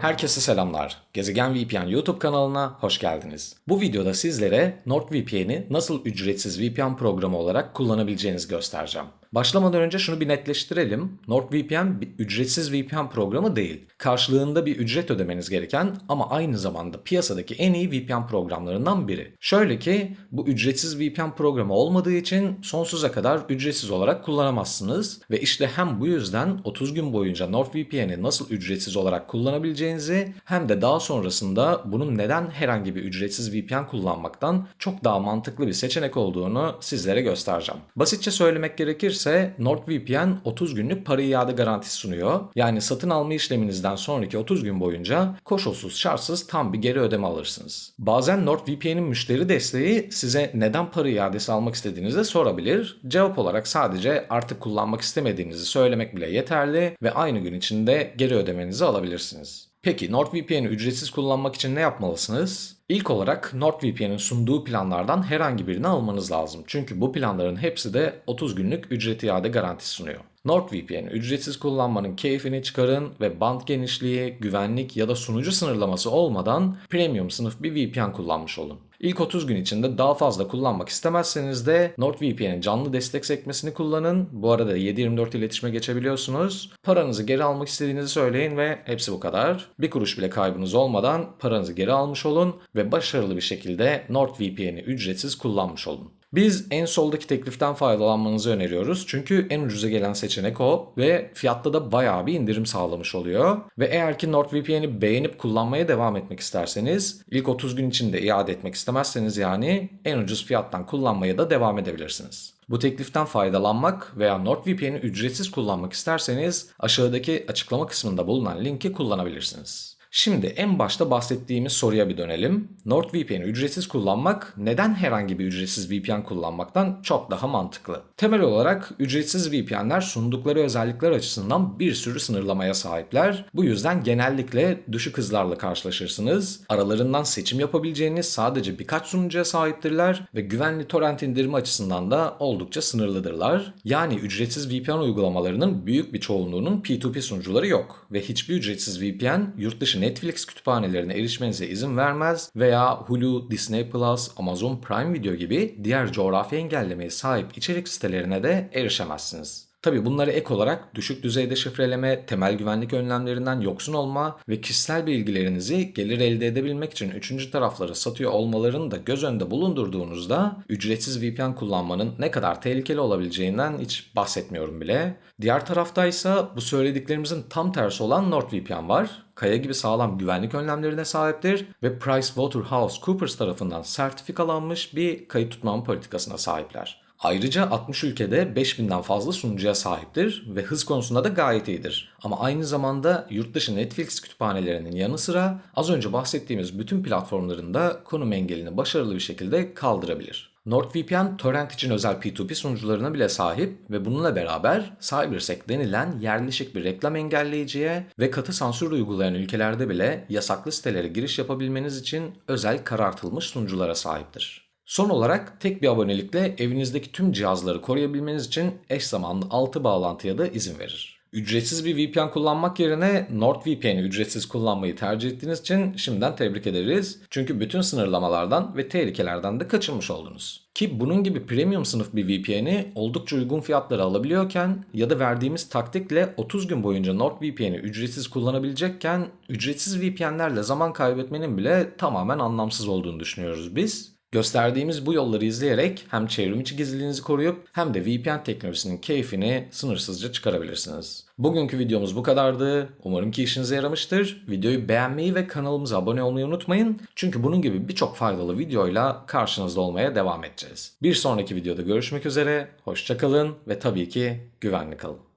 Herkese selamlar. Gezegen VPN YouTube kanalına hoş geldiniz. Bu videoda sizlere NordVPN'i nasıl ücretsiz VPN programı olarak kullanabileceğinizi göstereceğim. Başlamadan önce şunu bir netleştirelim. NordVPN ücretsiz VPN programı değil. Karşılığında bir ücret ödemeniz gereken ama aynı zamanda piyasadaki en iyi VPN programlarından biri. Şöyle ki bu ücretsiz VPN programı olmadığı için sonsuza kadar ücretsiz olarak kullanamazsınız ve işte hem bu yüzden 30 gün boyunca NordVPN'i nasıl ücretsiz olarak kullanabileceğinizi hem de daha sonrasında bunun neden herhangi bir ücretsiz VPN kullanmaktan çok daha mantıklı bir seçenek olduğunu sizlere göstereceğim. Basitçe söylemek gerekirse NordVPN 30 günlük para iade garantisi sunuyor. Yani satın alma işleminizden sonraki 30 gün boyunca koşulsuz şartsız tam bir geri ödeme alırsınız. Bazen NordVPN'in müşteri desteği size neden para iadesi almak istediğinizi sorabilir. Cevap olarak sadece artık kullanmak istemediğinizi söylemek bile yeterli ve aynı gün içinde geri ödemenizi alabilirsiniz. Peki NordVPN'i ücretsiz kullanmak için ne yapmalısınız? İlk olarak NordVPN'in sunduğu planlardan herhangi birini almanız lazım. Çünkü bu planların hepsi de 30 günlük ücret iade garantisi sunuyor. NordVPN'i ücretsiz kullanmanın keyfini çıkarın ve band genişliği, güvenlik ya da sunucu sınırlaması olmadan premium sınıf bir VPN kullanmış olun. İlk 30 gün içinde daha fazla kullanmak istemezseniz de NordVPN'in canlı destek sekmesini kullanın. Bu arada 7/24 iletişime geçebiliyorsunuz. Paranızı geri almak istediğinizi söyleyin ve hepsi bu kadar. Bir kuruş bile kaybınız olmadan paranızı geri almış olun ve başarılı bir şekilde NordVPN'i ücretsiz kullanmış olun. Biz en soldaki tekliften faydalanmanızı öneriyoruz. Çünkü en ucuza gelen seçenek o ve fiyatta da bayağı bir indirim sağlamış oluyor. Ve eğer ki NordVPN'i beğenip kullanmaya devam etmek isterseniz, ilk 30 gün içinde iade etmek istemezseniz yani en ucuz fiyattan kullanmaya da devam edebilirsiniz. Bu tekliften faydalanmak veya NordVPN'i ücretsiz kullanmak isterseniz aşağıdaki açıklama kısmında bulunan linki kullanabilirsiniz. Şimdi en başta bahsettiğimiz soruya bir dönelim. NordVPN'i ücretsiz kullanmak neden herhangi bir ücretsiz VPN kullanmaktan çok daha mantıklı? Temel olarak ücretsiz VPN'ler sundukları özellikler açısından bir sürü sınırlamaya sahipler. Bu yüzden genellikle düşük hızlarla karşılaşırsınız. Aralarından seçim yapabileceğiniz sadece birkaç sunucuya sahiptirler ve güvenli torrent indirimi açısından da oldukça sınırlıdırlar. Yani ücretsiz VPN uygulamalarının büyük bir çoğunluğunun P2P sunucuları yok ve hiçbir ücretsiz VPN yurt dışı Netflix kütüphanelerine erişmenize izin vermez veya Hulu, Disney Plus, Amazon Prime Video gibi diğer coğrafi engellemeye sahip içerik sitelerine de erişemezsiniz. Tabi bunları ek olarak düşük düzeyde şifreleme, temel güvenlik önlemlerinden yoksun olma ve kişisel bilgilerinizi gelir elde edebilmek için üçüncü taraflara satıyor olmalarını da göz önünde bulundurduğunuzda ücretsiz VPN kullanmanın ne kadar tehlikeli olabileceğinden hiç bahsetmiyorum bile. Diğer taraftaysa bu söylediklerimizin tam tersi olan NordVPN var kaya gibi sağlam güvenlik önlemlerine sahiptir ve PricewaterhouseCoopers tarafından sertifikalanmış bir kayıt tutmam politikasına sahipler. Ayrıca 60 ülkede 5000'den fazla sunucuya sahiptir ve hız konusunda da gayet iyidir. Ama aynı zamanda yurt dışı Netflix kütüphanelerinin yanı sıra az önce bahsettiğimiz bütün platformlarında konum engelini başarılı bir şekilde kaldırabilir. NordVPN torrent için özel P2P sunucularına bile sahip ve bununla beraber CyberSec denilen yerleşik bir reklam engelleyiciye ve katı sansür uygulayan ülkelerde bile yasaklı sitelere giriş yapabilmeniz için özel karartılmış sunuculara sahiptir. Son olarak tek bir abonelikle evinizdeki tüm cihazları koruyabilmeniz için eş zamanlı 6 bağlantıya da izin verir. Ücretsiz bir VPN kullanmak yerine NordVPN'i ücretsiz kullanmayı tercih ettiğiniz için şimdiden tebrik ederiz. Çünkü bütün sınırlamalardan ve tehlikelerden de kaçınmış oldunuz. Ki bunun gibi premium sınıf bir VPN'i oldukça uygun fiyatlara alabiliyorken ya da verdiğimiz taktikle 30 gün boyunca NordVPN'i ücretsiz kullanabilecekken ücretsiz VPN'lerle zaman kaybetmenin bile tamamen anlamsız olduğunu düşünüyoruz biz. Gösterdiğimiz bu yolları izleyerek hem çevrim içi gizliliğinizi koruyup hem de VPN teknolojisinin keyfini sınırsızca çıkarabilirsiniz. Bugünkü videomuz bu kadardı. Umarım ki işinize yaramıştır. Videoyu beğenmeyi ve kanalımıza abone olmayı unutmayın. Çünkü bunun gibi birçok faydalı videoyla karşınızda olmaya devam edeceğiz. Bir sonraki videoda görüşmek üzere. Hoşçakalın ve tabii ki güvenli kalın.